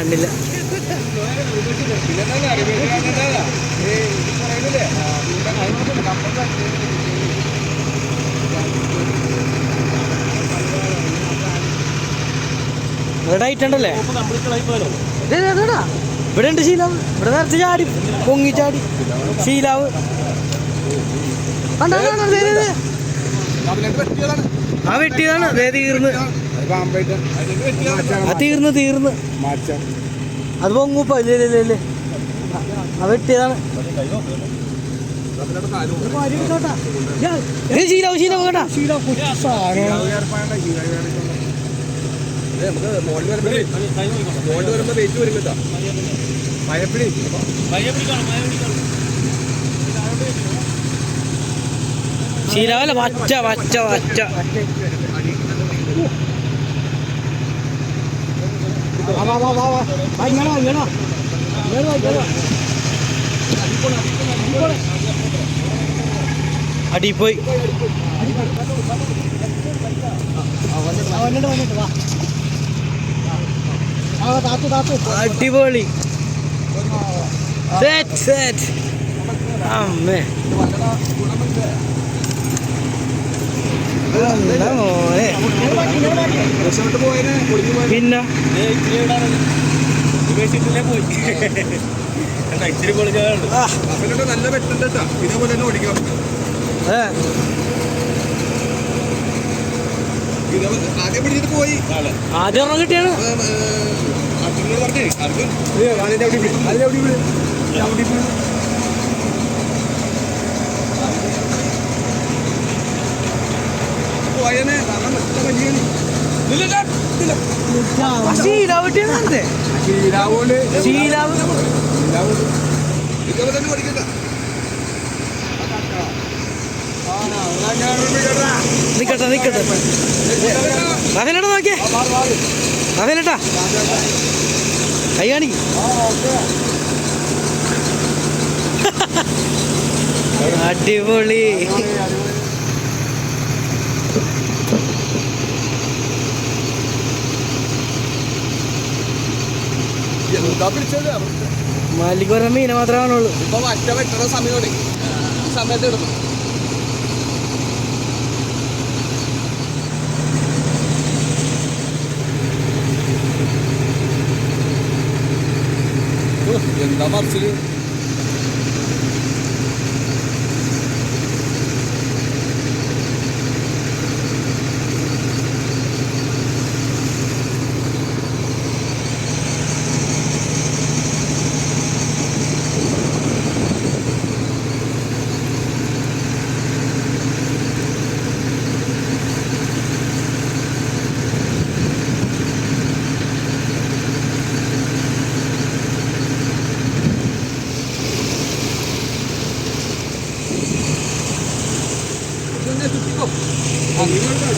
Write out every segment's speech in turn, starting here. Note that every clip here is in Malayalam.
കാണില്ല ഇവിടെ ആയിട്ടുണ്ടല്ലേ? ദേ, ദേ, ദേടാ. ഇവിടെ ഉണ്ട് ശീലാവ്. ഇവിടെ നേരത്തെ ചാടി. പൊങ്ങി ചാടി. ശീലാവ്. ആ വെട്ടിയതാണ്. ദേ തീർന്ന്. തീർന്ന് തീർന്ന്. അത് പൊങ്ങൂപ്പ ഇല്ലേ ഇല്ലേ, ഇല്ലേ, ഇല്ലേ. ആ വെട്ടിയതാണ് ഇത് ശീലാവ് ശീലാവ് കേട്ടാ ശീലാവല്ല വച്ച വച്ച വച്ച. അടി പോയി അടിപൊളി സെറ്റ് സെറ്റ് അമ്മേ എന്താ മോനെ പിന്നെ? നല്ല വെട്ടുണ്ട് കേട്ടോ. ഇതേപോലെ തന്നെ ഓടിക്കാം. ആദ്യം ഒരെണ്ണം കിട്ടിയാണ്. അർജുനോട് പറഞ്ഞേ അർജുൻ. അതിന്റെ അവിടെ അവിടെ നിക്കട്ടെ നോക്കിയേ റഫേലേട്ടാ കൈ കാണിക്ക് അടിപൊളി എന്താ പിടിച്ചത് മാലിക്ക് പറഞ്ഞ മീനെ മാത്രമേ കാണുള്ളൂ ഇപ്പൊ മറ്റ വെട്ടണ സമയം ഈ സമയത്ത് ഇടുന്നു. എന്താ മറിച്ചിൽ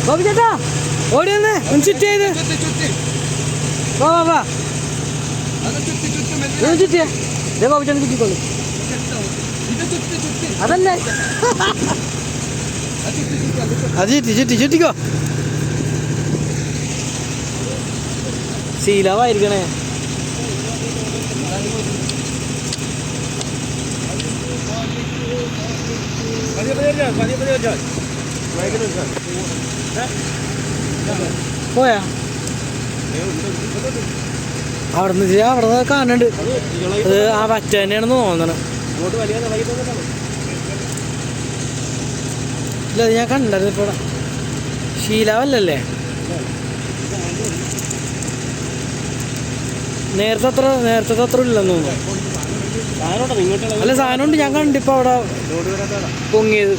ബാബു ചേട്ടാ ഓടി വന്നേ ചുറ്റി ചെയ്ത് വാ വാ വാ ചുറ്റിയേ ദേ ബാബു ചേട്ടൻ ചുറ്റിക്കോളൂ അതല്ലേ അത് ചുറ്റി ചുറ്റി അത് ചുറ്റി. അത് ചുറ്റി ചുറ്റി ചുറ്റിക്കോ ശീലമായിരിക്കണേ പോയാ? അവിടെ ചെയ്യാ അവിടെ നിന്ന് കാണുന്നുണ്ട്. അത് ആ പറ്റ തന്നെയാണെന്ന് തോന്നണം. ഇല്ല അത് ഞാൻ കണ്ടായിരുന്നു ഇപ്പോൾ ശീലാവല്ലേ നേരത്തെ അത്ര നേരത്തെ അത്ര ഇല്ലെന്ന് തോന്നുന്നു. അല്ല സാധനം ഉണ്ട് ഞാൻ കണ്ടിപ്പോ അവിടെ പൊങ്ങിയത്.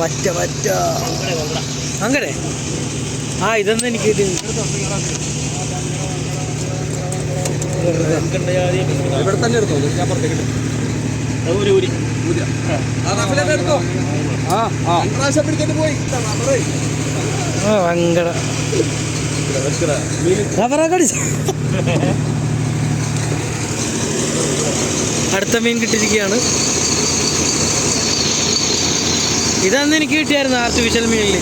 വറ്റ പറ്റ അങ്ങനെ ആ ഇതൊന്നും എനിക്ക് ഇവിടെ തന്നെ എടുത്തോ? ഞാൻ പുറത്തേക്ക് എടുത്തോ. ആ. ആ രണ്ട് പ്രാവശ്യം പിടിച്ചിട്ട് പോയി. അടുത്ത മീൻ കിട്ടിയിരിക്കുകയാണ്. ഇതന്ന് എനിക്ക് കിട്ടിയായിരുന്നു ആർട്ടിഫിഷ്യൽ മീനിൽ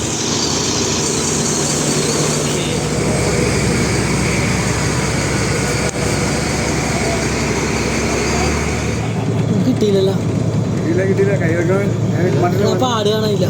കിട്ടിയില്ലല്ലോ. കിട്ടിയില്ല കിട്ടിയില്ല. കൈ വെക്കാൻ പാട് കാണാനില്ല.